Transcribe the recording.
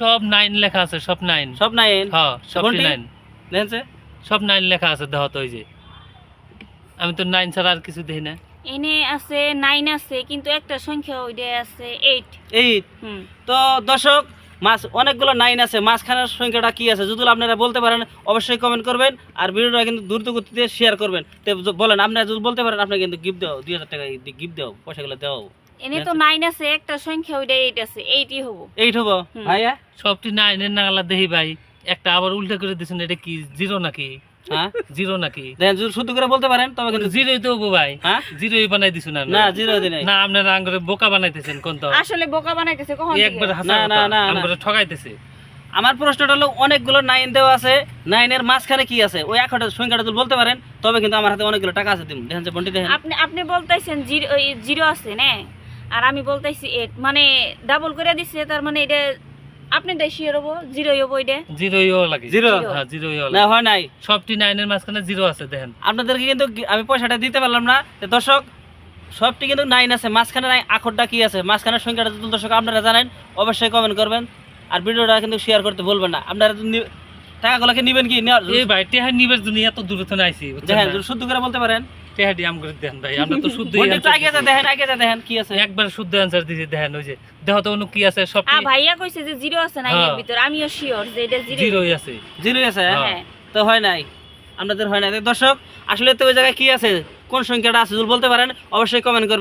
সব নাইন লেখা আছে সব নাইন সব নাইন হ্যাঁ সব নাইন দেখছে সব নাইন লেখা আছে দেহ তো ওই যে। আমি তো নাইন ছাড়া আর কিছু দেখি না। এনে আছে নাইন আছে কিন্তু একটা সংখ্যা ওইটা আছে এইট এইট তো দর্শক মাছ অনেকগুলো নাইন আছে মাঝখানের সংখ্যাটা কি আছে? যদি আপনারা বলতে পারেন অবশ্যই কমেন্ট করবেন আর ভিডিওটা কিন্তু দ্রুত গতিতে শেয়ার করবেন। তো বলেন আপনারা যদি বলতে পারেন আপনাকে কিন্তু গিফট দেও দুই হাজার টাকা গিফট দেও পয়সাগুলো দেও এনে তো নাইন আছে একটা সংখ্যা ওইটা এইট আছে এইটই হব। এইট হব? ভাইয়া? সবটি নাইনের নাগালা দেখি ভাই। একটা আবার উল্টা করে দিছেন এটা কি জিরো নাকি? হ্যাঁ? জিরো নাকি? শুদ্ধ করে বলতে পারেন তবে কিন্তু জিরোই তো ভাই। হ্যাঁ? জিরোই বানাই দিছুন না না? জিরো দিন না আপনারা আঙ্গুরে বোকা বানাইতেছেন কোন তো? আসলে বোকা বানাইতেছে কখন একবার না, না, না, না। আঙ্গুরে ঠকাইতেছে। আমার প্রশ্নটা হলো অনেকগুলো নাইন দেওয়া আছে নাইনের মাঝখানে কি আছে? ওই একটা সংখ্যাটা যদি বলতে পারেন তবে কিন্তু আমার হাতে অনেকগুলো টাকা আছে দিন। দেখেন যে বন্টি দেখেন। আপনি আপনি বলতেছেন জিরো জিরো আছে না? আর আমি বলতেছি এইট মানে ডাবল করে দিছে তার মানে এটা আপনি দেশি হব জিরো হব এটা? জিরোই ও লাগে। জিরো? হ্যাঁ জিরোই ও না হয় নাই। সবটি নাইনের মাঝখানে জিরো আছে দেখেন। আপনাদেরকে কিন্তু আমি পয়সাটা দিতে পারলাম না। তো দর্শক সবটি কিন্তু নাইন আছে। মাঝখানে নাই আখরটা কি আছে? মাঝখানের সংখ্যাটা যদি দর্শক আপনারা জানেন অবশ্যই কমেন্ট করবেন। আর ভিডিওটা কিন্তু শেয়ার করতে বলবেন না। আপনারা টাকাগুলোকে নেবেন কি? নেওয়ার এই ভাই টেহার নিবের জন্য এত দূরে তো নাইছি দেখেন শুদ্ধ করে বলতে পারেন টেহাডি আম করে দেন ভাই আমরা তো শুদ্ধ বন্টি একটু আগে যা দেখেন আগে যা দেখেন কি আছে? একবার শুদ্ধ অ্যান্সার দিছি দেখেন ওই যে তো কি আছে সব আ ভাইয়া কইছে যে জিরো আছে না এর হ্যাঁ। ভিতর আমিও শিওর যে এটা জিরো। জিরোই আছে। হ্যাঁ? হ্যাঁ। তো হয় নাই আপনাদের হয় নাই। দর্শক আসলে তো ওই জায়গায় কি আছে? কোন সংখ্যাটা আছে বলতে পারেন অবশ্যই কমেন্ট করবেন।